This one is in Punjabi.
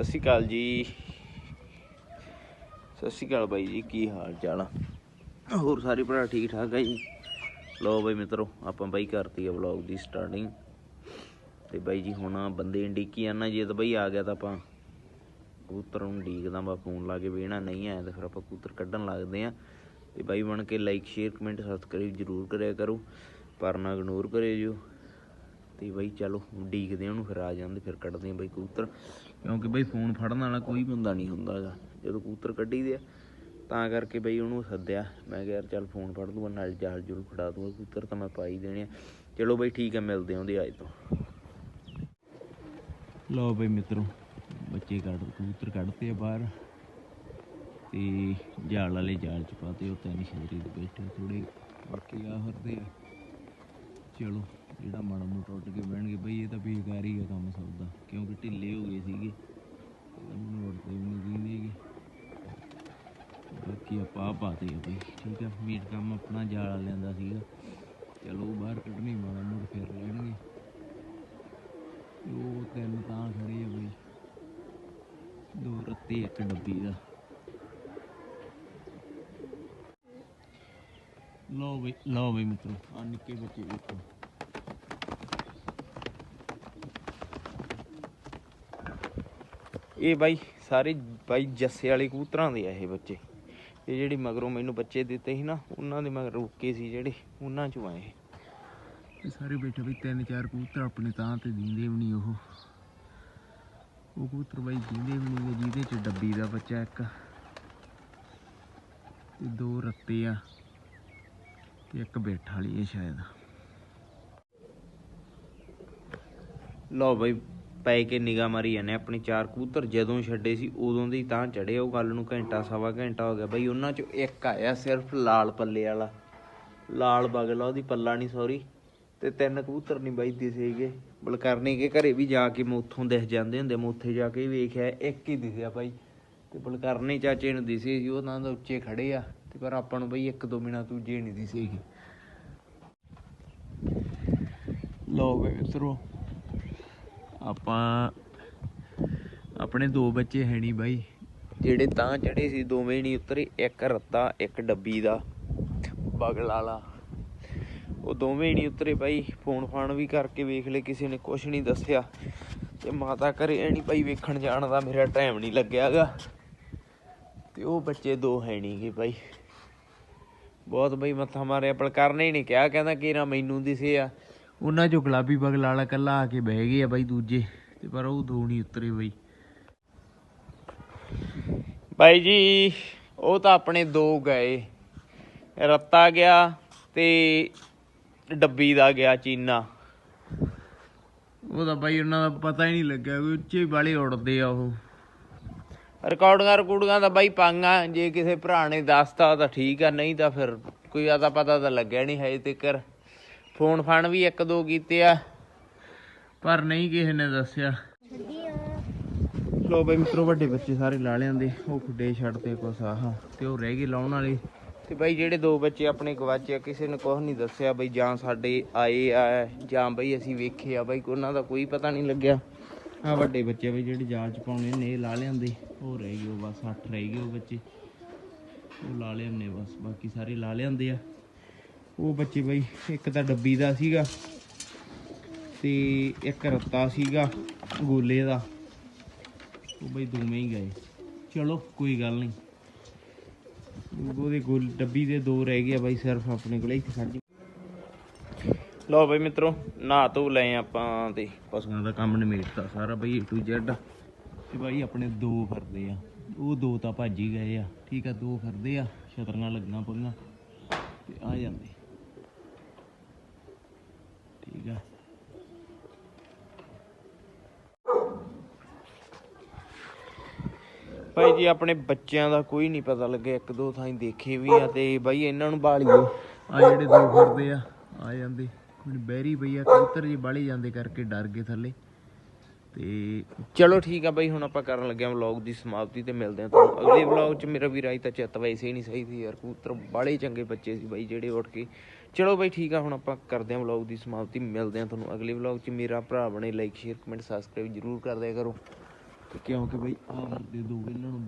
ਸਤਿ ਸ਼੍ਰੀ ਅਕਾਲ ਜੀ। ਸਤਿ ਸ਼੍ਰੀ ਅਕਾਲ ਬਾਈ ਜੀ, ਕੀ ਹਾਲ ਚਾਲ ਆ? ਹੋਰ ਸਾਰੇ ਭਰਾ ਠੀਕ ਠਾਕ ਆ ਜੀ? ਲੋ ਬਾਈ ਮਿੱਤਰੋ, ਆਪਾਂ ਬਾਈ ਕਰਤੀ ਆ ਵਲੌਗ ਦੀ ਸਟਾਰਟਿੰਗ ਤੇ ਬਾਈ ਜੀ ਹੁਣ ਬੰਦੇ ਇੰਡੀਕੀ ਆ ਜੇ ਤਾਂ ਬਾਈ ਆ ਗਿਆ ਤਾਂ ਆਪਾਂ ਕਬੂਤਰ ਨੂੰ ਡੀਕਦਾ ਬਾ ਫੋਨ ਲਾ ਕੇ ਵੇਣਾ ਨਹੀਂ ਆਇਆ ਤਾਂ ਫਿਰ ਆਪਾਂ ਕਬੂਤਰ ਕੱਢਣ ਲੱਗਦੇ ਆ। ਤੇ ਬਾਈ ਬਣ ਕੇ ਲਾਈਕ ਸ਼ੇਅਰ ਕਮੈਂਟ ਸਬਸਕ੍ਰਾਈਬ ਜਰੂਰ ਕਰਿਆ ਕਰੋ। ਪਰ ਨਾ ਇਗਨੋਰ ਕਰਿਓ ਜੀ ਤੇ ਬਈ ਚਲੋ ਡੀਕਦੇ ਆ, ਉਹਨੂੰ ਫਿਰ ਆ ਜਾਂਦੇ, ਫਿਰ ਕੱਢਦੇ ਆ ਬਾਈ ਕਬੂਤਰ। ਕਿਉਂਕਿ ਬਈ ਫੋਨ ਫੜਨ ਵਾਲਾ ਕੋਈ ਬੰਦਾ ਨਹੀਂ ਹੁੰਦਾਗਾ, ਜਦੋਂ ਕਬੂਤਰ ਕੱਢੀ ਦੇ ਆ, ਤਾਂ ਕਰਕੇ ਬਈ ਉਹਨੂੰ ਸੱਦਿਆ। ਮੈਂ ਕਿਹਾ, ਯਾਰ ਚੱਲ ਫੋਨ ਫੜ ਦੂੰਗਾ ਨਾਲ ਜਾਲ ਜਰੂਰ ਫੜਾ ਦੂੰਗਾ, ਕਬੂਤਰ ਤਾਂ ਮੈਂ ਪਾ ਹੀ ਦੇਣੇ ਆ। ਚਲੋ ਬਈ ਠੀਕ ਆ, ਮਿਲਦੇ ਆਂ ਉਹਦੇ ਅੱਜ ਤੋਂ। ਲਓ ਬਈ ਮਿੱਤਰੋ, ਬੱਚੇ ਕੱਢ, ਕਬੂਤਰ ਕੱਢਤੇ ਆ ਬਾਹਰ। ਤੇ ਜਾਲ ਵਾਲੇ ਜਾਲ ਚ ਪਾਤੇ, ਉਹ ਤਿੰਨ ਸ਼ੇਰੀ ਦੇ ਬੈਠੇ ਥੋੜੇ ਬਾਕੀ ਆ। ਹਰਦੇ ਚਲੋ। ਜਿਹੜਾ ਮਾੜਾ ਮੋਟਾ ਉੱਡ ਕੇ ਬਹਿਣਗੇ। ਬਈ ਇਹ ਤਾਂ ਬੇਕਾਰ ਹੀ ਆ ਕੰਮ ਸਭ ਦਾ ਕਿਉਂਕਿ ਢਿੱਲੇ ਹੋ ਗਏ ਸੀਗੇ। ਮੈਨੂੰ ਉੱਡਦੇ ਵੀ ਨਹੀਂ ਦਿੰਦੇਗੇ ਬਾਕੀ ਆਪਾਂ ਪਾਤੇ ਆ ਬਈ। ਠੀਕ ਆ? ਮੀਟ ਕੰਮ ਆਪਣਾ ਜਾਲ ਲੈਂਦਾ ਸੀਗਾ। ਚਲੋ ਉਹ ਬਾਹਰ ਕੱਢਣੀ, ਮਾੜਾ ਮੋੜ ਫੇਰ ਲੈਣਗੇ। ਉਹ ਤਿੰਨ ਤਾਂ ਖੜੇ ਆ ਬਈ। ਦੋ ਰੱਤੇ ਇੱਕ ਡੱਬੀ ਦਾ। ਲਓ ਬਈ ਲਓ ਬਈ ਮਿੱਤਰੋ ਆ ਨਿੱਕੇ ਬੱਚੇ ਵੇਖੋ ਇਹ ਬਾਈ ਸਾਰੇ ਬਾਈ ਜੱਸੇ ਵਾਲੇ ਕਬੂਤਰਾਂ ਦੇ ਆ ਇਹ ਬੱਚੇ। ਇਹ ਜਿਹੜੀ ਮਗਰੋਂ ਮੈਨੂੰ ਬੱਚੇ ਦਿੱਤੇ ਸੀ ਨਾ ਉਹਨਾਂ ਦੇ ਮਗਰ ਰੁਕੇ ਸੀ ਜਿਹੜੇ ਉਹਨਾਂ ਚੋਂ ਆਏ। ਇਹ ਸਾਰੇ ਬੈਠੇ ਬਈ ਤਿੰਨ ਚਾਰ ਕਬੂਤਰ ਆਪਣੇ ਤਾਂ ਤੇ ਦਿੰਦੇ ਵੀ ਨਹੀਂ ਉਹ। ਉਹ ਕਬੂਤਰ ਬਾਈ ਦਿੰਦੇ ਵੀ ਨਹੀਂ ਜਿਹਦੇ ਚ ਡੱਬੀ ਦਾ ਬੱਚਾ ਇੱਕ ਤੇ ਦੋ ਰੱਤੇ ਆ ਤੇ ਇੱਕ ਬੈਠਾ ਵਾਲੀ ਹੈ ਸ਼ਾਇਦ। ਲਓ ਬਾਈ ਪੈ ਕੇ ਨਿਗਾਹ ਮਾਰੀ ਜਾਂਦੇ ਆਪਣੇ ਚਾਰ ਕਬੂਤਰ ਜਦੋਂ ਛੱਡੇ ਸੀ, ਉਦੋਂ ਦੀ ਤਾਂ ਚੜੇ ਉਹ ਗੱਲ ਨੂੰ ਘੰਟਾ, ਸਵਾ ਘੰਟਾ ਹੋ ਗਿਆ। ਬਈ ਉਹਨਾਂ ਚੋਂ ਇੱਕ ਆਇਆ ਸਿਰਫ ਲਾਲ ਪੱਲੇ ਵਾਲਾ। ਲਾਲ ਬਗਲਾ, ਉਹਦੀ ਪੱਲਾ ਨਹੀਂ ਸੌਰੀ। ਤੇ ਤਿੰਨ ਕਬੂਤਰ ਨਹੀਂ ਬਾਈ ਦਿਸੇਗੇ ਬਲਕਰਨੀ ਕੇ ਘਰੇ ਵੀ ਜਾ ਕੇ ਮੈਂ ਉੱਥੋਂ ਦਿਖ ਜਾਂਦੇ ਹੁੰਦੇ। ਮੈਂ ਉੱਥੇ ਜਾ ਕੇ ਵੇਖਿਆ, ਇੱਕ ਹੀ ਦਿਸਿਆ ਬਾਈ। ਤੇ ਬਲਕਰਨੀ ਚਾਚੇ ਨੂੰ ਦਿਸੇ ਸੀ, ਉਹ ਤਾਂ ਉੱਚੇ ਖੜੇ ਆ। ਤੇ ਪਰ ਆਪਾਂ ਨੂੰ ਬਈ ਇੱਕ ਦੋ ਮਿੰਟ ਦੂਜੇ ਨਹੀਂ ਦਿਸੇਗੀ। ਲੋ ਬਈ ਮਿੱਤਰੋ ਆਪਾਂ ਆਪਣੇ ਦੋ ਬੱਚੇ ਹੈ ਨਹੀਂ ਬਾਈ। ਜਿਹੜੇ ਤਾਂ ਚੜੇ ਸੀ, ਦੋਵੇਂ ਨਹੀਂ ਉਤਰੇ, ਇੱਕ ਰੱਤਾ, ਇੱਕ ਡੱਬੀ ਦਾ, ਬਗਲ ਵਾਲਾ। ਉਹ ਦੋਵੇਂ ਨਹੀਂ ਉਤਰੇ ਬਾਈ, ਫੋਨ ਫਾਨ ਵੀ ਕਰਕੇ ਵੇਖ ਲਏ, ਕਿਸੇ ਨੇ ਕੁਝ ਨਹੀਂ ਦੱਸਿਆ। ਤੇ ਮਾਤਾ ਘਰੇ ਨਹੀਂ ਬਾਈ, ਵੇਖਣ ਜਾਣ ਦਾ ਮੇਰਾ ਟਾਈਮ ਨਹੀਂ ਲੱਗਿਆਗਾ। ਤੇ ਉਹ ਬੱਚੇ ਦੋ ਹੈ ਨਹੀਂਗੇ ਬਾਈ। ਬਹੁਤ ਬਈ ਮੱਥਾ ਮਾਰਿਆ ਪਰ ਕਰਨੇ ਹੀ ਨਹੀਂ ਕਿਹਾ, ਕਹਿੰਦਾ ਕਿ ਮੈਨੂੰ ਦਿਸੇ ਆ। ਉਹਨਾਂ ਚੋਂ ਗੁਲਾਬੀ ਬਗਲ ਵਾਲਾ ਕੱਲਾ ਆ ਕੇ ਬਹਿ ਗਏ ਆ ਬਾਈ ਦੂਜੇ ਤੇ ਪਰ ਉਹ ਦੋ ਨਹੀਂ ਉਤਰੇ ਬਾਈ। ਬਾਈ ਜੀ ਉਹ ਤਾਂ ਆਪਣੇ ਦੋ ਗਏ। ਰੱਤਾ ਗਿਆ ਤੇ ਡੱਬੀ ਦਾ ਗਿਆ ਚੀਨਾ। ਉਹਦਾ ਬਾਈ ਉਹਨਾਂ ਦਾ ਪਤਾ ਹੀ ਨਹੀਂ ਲੱਗਿਆ ਕੋਈ ਉੱਚੇ ਵਾਲੇ ਉੜਦੇ ਆ ਉਹ। ਰਿਕਾਰਡਿੰਗਾਂ ਰਿਕਾਰਡਿੰਗਾਂ ਤਾਂ ਬਾਈ ਪਾਂਗਾ ਜੇ ਕਿਸੇ ਭਰਾ ਨੇ ਦੱਸਤਾ ਤਾਂ ਠੀਕ ਆ ਨਹੀਂ ਤਾਂ ਫਿਰ ਕੋਈ ਆਦਾ ਪਤਾ ਤਾਂ ਲੱਗਿਆ ਨਹੀਂ ਹੈ ਤੱਕਰ। ਫੋਨ ਫਾਨ ਵੀ ਇੱਕ ਦੋ ਕੀਤੇ ਆ, ਪਰ ਨਹੀਂ ਕਿਸੇ ਨੇ ਦੱਸਿਆ। ਲੋ ਬਈ ਮਿੱਤਰੋ, ਵੱਡੇ ਬੱਚੇ ਸਾਰੇ ਲਾ ਲਿਆਂਦੇ, ਉਹ ਖੁੱਡੇ ਛੱਡਦੇ ਕੁਛ ਆਹ, ਤੇ ਉਹ ਰਹਿ ਗਏ ਲਾਉਣ ਵਾਲੇ। ਤੇ ਬਾਈ ਜਿਹੜੇ ਦੋ ਬੱਚੇ ਆਪਣੇ ਗਵਾਚੇ ਕਿਸੇ ਨੇ ਕੁਝ ਨਹੀਂ ਦੱਸਿਆ ਬਈ ਜਾਂ ਸਾਡੇ ਆਏ ਆ, ਜਾਂ ਬਈ ਅਸੀਂ ਵੇਖੇ ਆ, ਬਈ ਉਹਨਾਂ ਦਾ ਕੋਈ ਪਤਾ ਨਹੀਂ ਲੱਗਿਆ। ਆ ਵੱਡੇ ਬੱਚੇ ਬਈ ਜਿਹੜੇ ਜਾਲ ਚ ਪਾਉਣੇ ਨੇ ਲਾ ਲਿਆਂਦੇ, ਉਹ ਰਹਿ ਗਏ, ਉਹ ਬਸ 8 ਰਹਿ ਗਏ ਉਹ ਬੱਚੇ। ਉਹ ਲਾ ਲਿਆਂਦੇ ਬਸ, ਬਾਕੀ ਸਾਰੇ ਲਾ ਲਿਆਂਦੇ ਆ। ਉਹ ਬੱਚੇ ਬਈ, ਇੱਕ ਤਾਂ ਡੱਬੀ ਦਾ ਸੀਗਾ ਤੇ ਇੱਕ ਰੱਤਾ ਸੀਗਾ ਗੋਲੇ ਦਾ। ਉਹ ਬਈ ਦੋਵੇਂ ਹੀ ਗਏ। ਚਲੋ, ਕੋਈ ਗੱਲ ਨਹੀਂ। ਉਹਦੇ ਗੋਲ, ਡੱਬੀ ਦੇ ਦੋ ਰਹਿ ਗਏ ਆ ਬਾਈ ਸਿਰਫ ਆਪਣੇ ਕੋਲ ਇੱਥੇ ਖੜ ਲਓ ਬਈ ਮਿੱਤਰੋ, ਨਹਾ ਧੋ ਲਏ ਆਪਾਂ ਤੇ ਪਸ਼ੂਆਂ ਦਾ ਕੰਮ ਨਿਮੇੜਤਾ ਸਾਰਾ ਬਈ A to Z ਤੇ ਬਾਈ ਆਪਣੇ ਦੋ ਫਿਰਦੇ ਆ। ਉਹ ਦੋ ਤਾਂ ਭੱਜ ਹੀ ਗਏ ਆ। ਠੀਕ ਆ, ਦੋ ਫਿਰਦੇ ਆ, ਛਤਰੀਆਂ ਲੱਗਣਾ ਪਈਆਂ ਤੇ ਆ ਜਾਂਦੇ। ਠੀਕ ਆ। ਭਾਈ ਜੀ ਆਪਣੇ ਬੱਚਿਆਂ ਦਾ ਕੋਈ ਨਹੀਂ ਪਤਾ ਲੱਗਿਆ ਇੱਕ ਦੋ ਥਾਂ ਦੇਖੇ ਵੀ ਆ ਤੇ ਬਾਈ ਇਹਨਾਂ ਨੂੰ ਬਾਲੀਏ ਆ। ਜਿਹੜੇ ਦੋ ਫਿਰਦੇ ਆ ਆ ਜਾਂਦੇ। ਹੁਣ ਬੈਰੀ ਪਈ ਆ ਕਬੂਤਰ ਜੀ ਬਾਲੀ ਜਾਂਦੇ ਕਰਕੇ ਡਰ ਗਏ ਥੱਲੇ। ਤੇ ਚਲੋ ਠੀਕ ਆ ਬਾਈ ਹੁਣ ਆਪਾਂ ਕਰਨ ਲੱਗੇ ਆ ਵਲੌਗ ਦੀ ਸਮਾਪਤੀ ਤੇ ਮਿਲਦੇ ਆ ਤੁਹਾਨੂੰ ਅਗਲੇ ਵਲੌਗ 'ਚ। ਮੇਰਾ ਵੀਰ ਆਈ ਤਾਂ ਚਿੱਤ ਵੈਸੇ ਹੀ ਨਹੀਂ ਸਹੀ ਸੀ ਯਾਰ ਕਬੂਤਰ ਬਾਲੇ ਚੰਗੇ ਬੱਚੇ ਸੀ ਬਾਈ ਜਿਹੜੇ ਉੱਠ ਕੇ ਚਲੋ ਬਾਈ ਠੀਕ ਆ, ਹੁਣ ਆਪਾਂ ਕਰਦੇ ਹਾਂ ਵਲੌਗ ਦੀ ਸਮਾਪਤੀ, ਮਿਲਦੇ ਹਾਂ ਤੁਹਾਨੂੰ ਅਗਲੇ ਵਲੌਗ 'ਚ। ਮੇਰਾ ਭਰਾ ਬਣੇ ਲਾਈਕ ਸ਼ੇਅਰ ਕਮੈਂਟ ਸਬਸਕ੍ਰਾਈਬ ਜਰੂਰ ਕਰ ਦਿਆ ਕਰੋ। ਕਿਉਂਕਿ ਬਈ ਆਹ ਵਰਦੇ ਦੋ ਇਹਨਾਂ ਨੂੰ